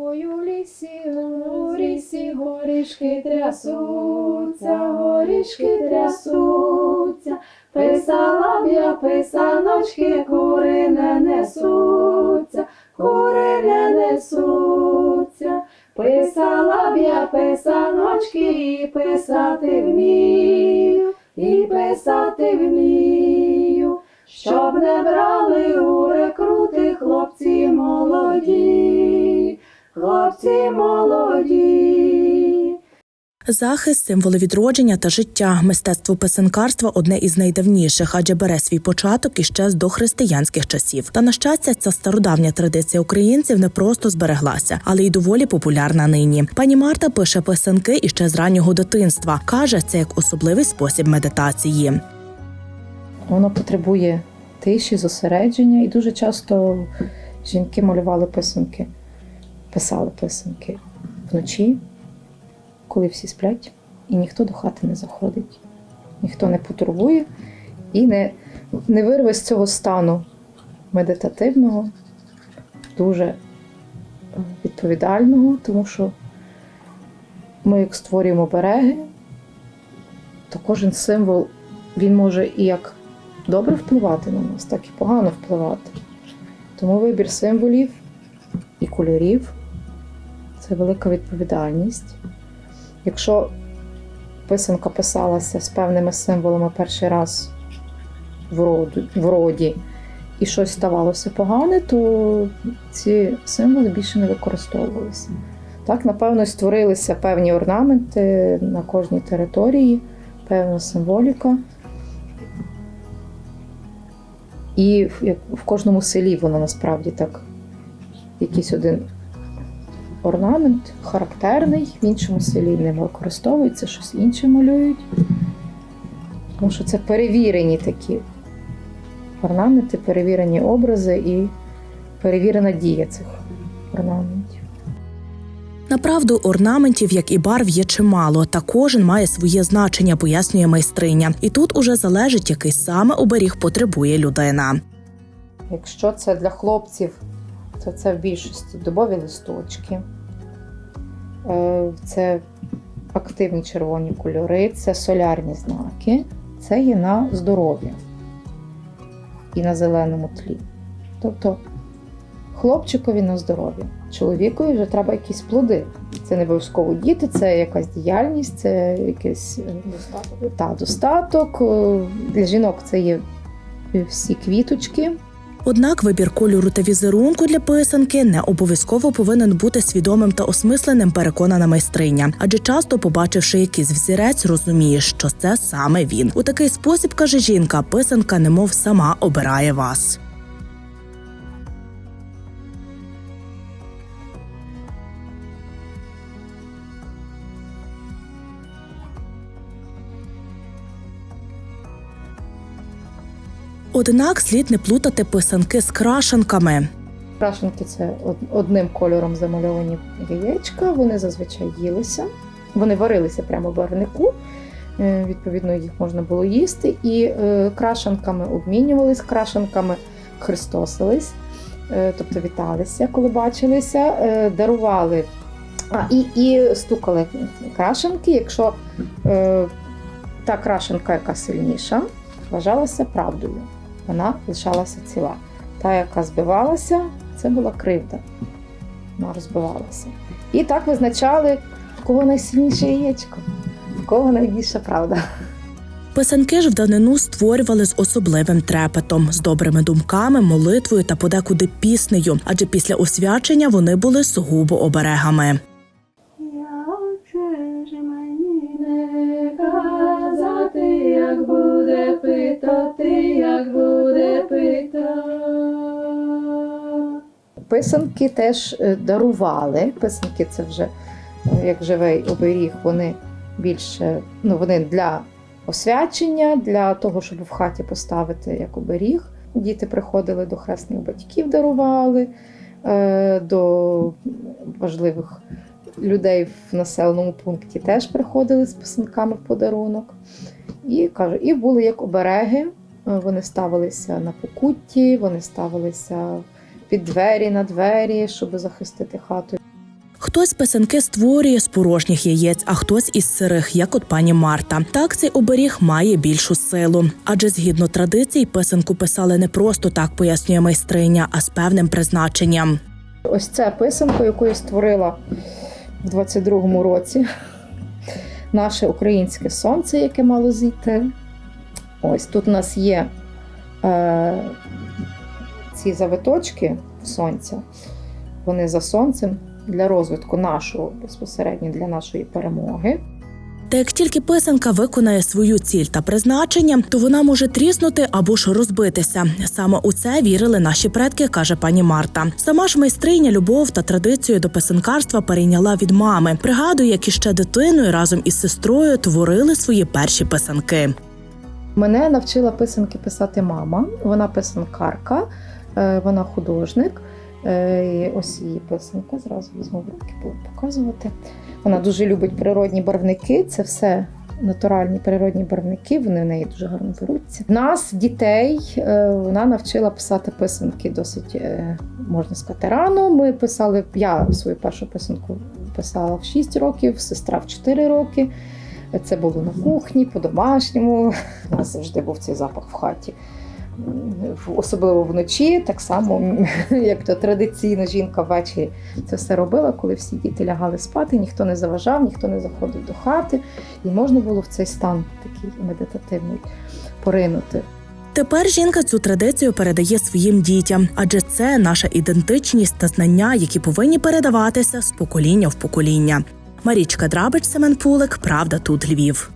Ой, у лісі, у лісі горішки трясуться, горішки трясуться, писала б я писаночки, кури не несуться, кури не несуться, писала б я писаночки, і писати вмію, і писати вмію, щоб не брали у рекрути хлопці молоді, хлопці молоді. Захист символи відродження та життя. Мистецтво писанкарства одне із найдавніших, адже бере свій початок іще з дохристиянських часів. Та на щастя, ця стародавня традиція українців не просто збереглася, але й доволі популярна нині. Пані Марта пише писанки іще з раннього дитинства. каже, це як особливий спосіб медитації. Воно потребує тиші, зосередження, і дуже часто жінки малювали писанки, писали писанки вночі, коли всі сплять, і ніхто до хати не заходить, ніхто не потурбує і не, не вирве з цього стану медитативного, дуже е, відповідального, тому що ми, як створюємо береги, то кожен символ він може і як добре впливати на нас, так і погано впливати. Тому вибір символів кольорів це велика відповідальність. Якщо писанка писалася з певними символами перший раз в роду, в роді і щось ставалося погане, то ці символи більше не використовувалися. Так, напевно, створилися певні орнаменти на кожній території, певна символіка. І в, кожному селі воно насправді так якийсь один орнамент характерний, в іншому селі не використовується, щось інше малюють. Тому що це перевірені такі орнаменти, перевірені образи і перевірена дія цих орнаментів. Направду, орнаментів, як і барв, є чимало, та кожен має своє значення, пояснює майстриня. І тут уже залежить, який саме оберіг потребує людина. Якщо це для хлопців, то це в більшості дубові листочки, Е, це активні червоні кольори, це солярні знаки, це є на здоров'я і на зеленому тлі. Тобто хлопчикові на здоров'я, чоловікові вже треба якісь плоди. Це не обов'язково діти, це якась діяльність, це якийсь е, Достаток. та, достаток. Е, Для жінок це є всі квіточки. Однак вибір кольору та візерунку для писанки не обов'язково повинен бути свідомим та осмисленим, переконана майстриня. Адже часто, побачивши якийсь взірець, розуміє, що це саме він. У такий спосіб каже жінка, писанка немов сама обирає вас. Однак слід не плутати писанки з крашенками. Крашенки це одним кольором замальовані яєчка. Вони зазвичай їлися. Вони варилися прямо в барвнику. Е, Відповідно, їх можна було їсти. І е, крашенками обмінювались, крашенками хрестосились, е, тобто віталися, коли бачилися, дарували а, і, і стукали крашенки. Якщо та крашенка, яка сильніша, вважалася правдою. Вона лишалася ціла. Та, яка збивалася, це була кривда. Вона розбивалася. І так визначали, в кого найсильніше яєчко, в кого найбільша правда. Писанки ж в данину створювали з особливим трепетом, з добрими думками, молитвою та подекуди піснею, адже після освячення вони були сугубо оберегами. Питати, як буде питати. Писанки теж е, дарували. Писанки це вже е, як живий оберіг, вони більше ну, вони для освячення, для того, щоб в хаті поставити як оберіг. Діти приходили до хресних батьків, дарували е, до важливих людей в населеному пункті теж приходили з писанками в подарунок. І кажу, і були як обереги. Е, Вони ставилися на покутті, вони ставилися під двері на двері, щоб захистити хату. Хтось писанки створює з порожніх яєць, а хтось із сирих, як от пані Марта. Так цей оберіг має більшу силу. Адже згідно традицій, писанку писали не просто так, пояснює майстриня, а з певним призначенням. Ось ця писанка, яку я створила в 22-му році. Наше українське сонце, яке мало зійти. Ось тут у нас є е, ці завиточки сонця. Вони за сонцем для розвитку нашого безпосередньо для нашої перемоги. Та як тільки писанка виконає свою ціль та призначення, то вона може тріснути або ж розбитися. Саме у це вірили наші предки, каже пані Марта. Сама ж майстриня любов та традицію до писанкарства перейняла від мами. Пригадує, як іще дитиною разом із сестрою творили свої перші писанки. Мене навчила писанки писати мама. Вона писанкарка, е, вона художник. Е, Ось її писанка. Зразу візьму в руки, буду показувати. Вона дуже любить природні барвники. Це все натуральні природні барвники. Вони в неї дуже гарно беруться. Нас, дітей, е, вона навчила писати писанки досить, е, можна сказати, рано. Ми писали, я свою першу писанку писала в 6 років, сестра в 4 роки. Це було на кухні, по-домашньому. У нас завжди був цей запах в хаті. Особливо вночі, так само, як то традиційно жінка ввечері це все робила, коли всі діти лягали спати, ніхто не заважав, ніхто не заходив до хати, і можна було в цей стан такий медитативний поринути. Тепер жінка цю традицію передає своїм дітям, адже це наша ідентичність та знання, які повинні передаватися з покоління в покоління. Марічка Драбич, Семен Пулик, Правда тут Львів.